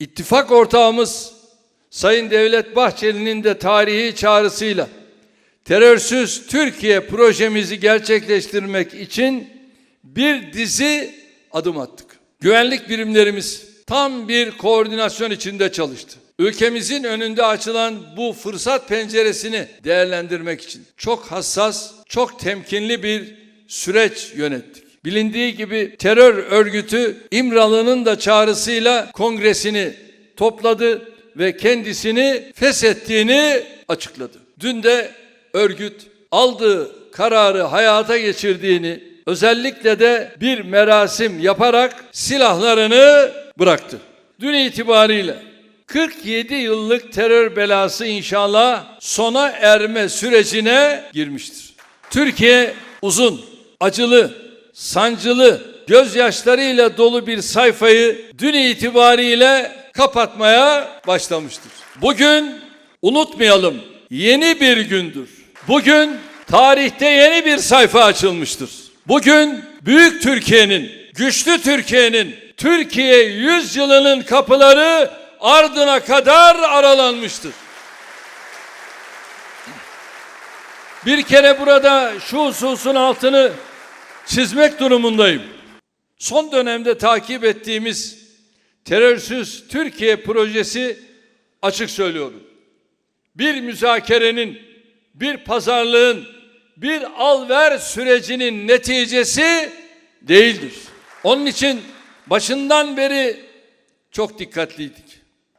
İttifak ortağımız Sayın Devlet Bahçeli'nin de tarihi çağrısıyla terörsüz Türkiye projemizi gerçekleştirmek için bir dizi adım attık. Güvenlik birimlerimiz tam bir koordinasyon içinde çalıştı. Ülkemizin önünde açılan bu fırsat penceresini değerlendirmek için çok hassas, çok temkinli bir süreç yönettik. Bilindiği gibi terör örgütü İmralı'nın da çağrısıyla kongresini topladı ve kendisini feshettiğini açıkladı. Dün de örgüt aldığı kararı hayata geçirdiğini özellikle de bir merasim yaparak silahlarını bıraktı. Dün itibariyle 47 yıllık terör belası inşallah sona erme sürecine girmiştir. Türkiye uzun, acılı, sancılı, gözyaşlarıyla dolu bir sayfayı dün itibariyle kapatmaya başlamıştır. Bugün unutmayalım yeni bir gündür. Bugün tarihte yeni bir sayfa açılmıştır. Bugün büyük Türkiye'nin, güçlü Türkiye'nin, Türkiye yüzyılının kapıları ardına kadar aralanmıştır. Bir kere burada şu hususun altını çizmek durumundayım. Son dönemde takip ettiğimiz terörsüz Türkiye projesi açık söylüyorum. Bir müzakerenin, bir pazarlığın, bir al-ver sürecinin neticesi değildir. Onun için başından beri çok dikkatliydik.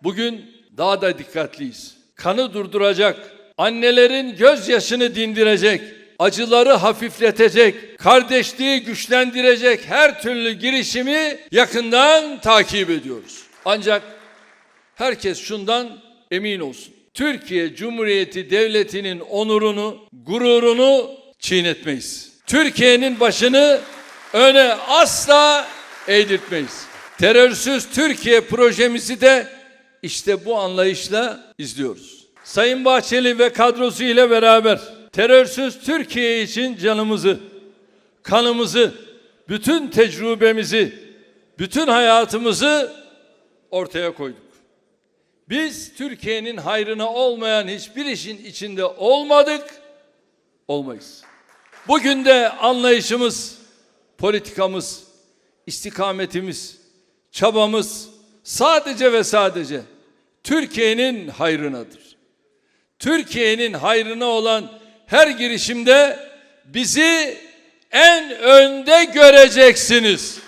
Bugün daha da dikkatliyiz. Kanı durduracak, annelerin gözyaşını dindirecek, acıları hafifletecek, kardeşliği güçlendirecek her türlü girişimi yakından takip ediyoruz. Ancak herkes şundan emin olsun. Türkiye Cumhuriyeti Devleti'nin onurunu, gururunu çiğnetmeyiz. Türkiye'nin başını öne asla eğdirtmeyiz. Terörsüz Türkiye projemizi de işte bu anlayışla izliyoruz. Sayın Bahçeli ve kadrosu ile beraber terörsüz Türkiye için canımızı, kanımızı, bütün tecrübemizi, bütün hayatımızı ortaya koyduk. Biz Türkiye'nin hayrına olmayan hiçbir işin içinde olmadık, olmayız. Bugün de anlayışımız, politikamız, istikametimiz, çabamız sadece ve sadece Türkiye'nin hayrınadır. Türkiye'nin hayrına olan her girişimde bizi en önde göreceksiniz.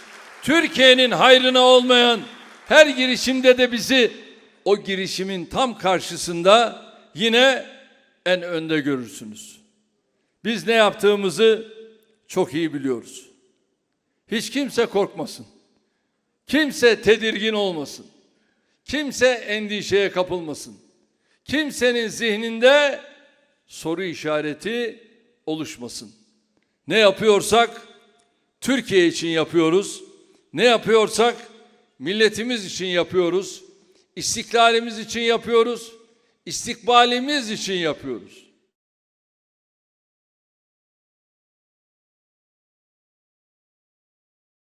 Türkiye'nin hayrına olmayan her girişimde de bizi o girişimin tam karşısında yine en önde görürsünüz. Biz ne yaptığımızı çok iyi biliyoruz. Hiç kimse korkmasın. Kimse tedirgin olmasın. Kimse endişeye kapılmasın. Kimsenin zihninde soru işareti oluşmasın. Ne yapıyorsak Türkiye için yapıyoruz. Ne yapıyorsak milletimiz için yapıyoruz. İstiklalimiz için yapıyoruz. İstikbalimiz için yapıyoruz.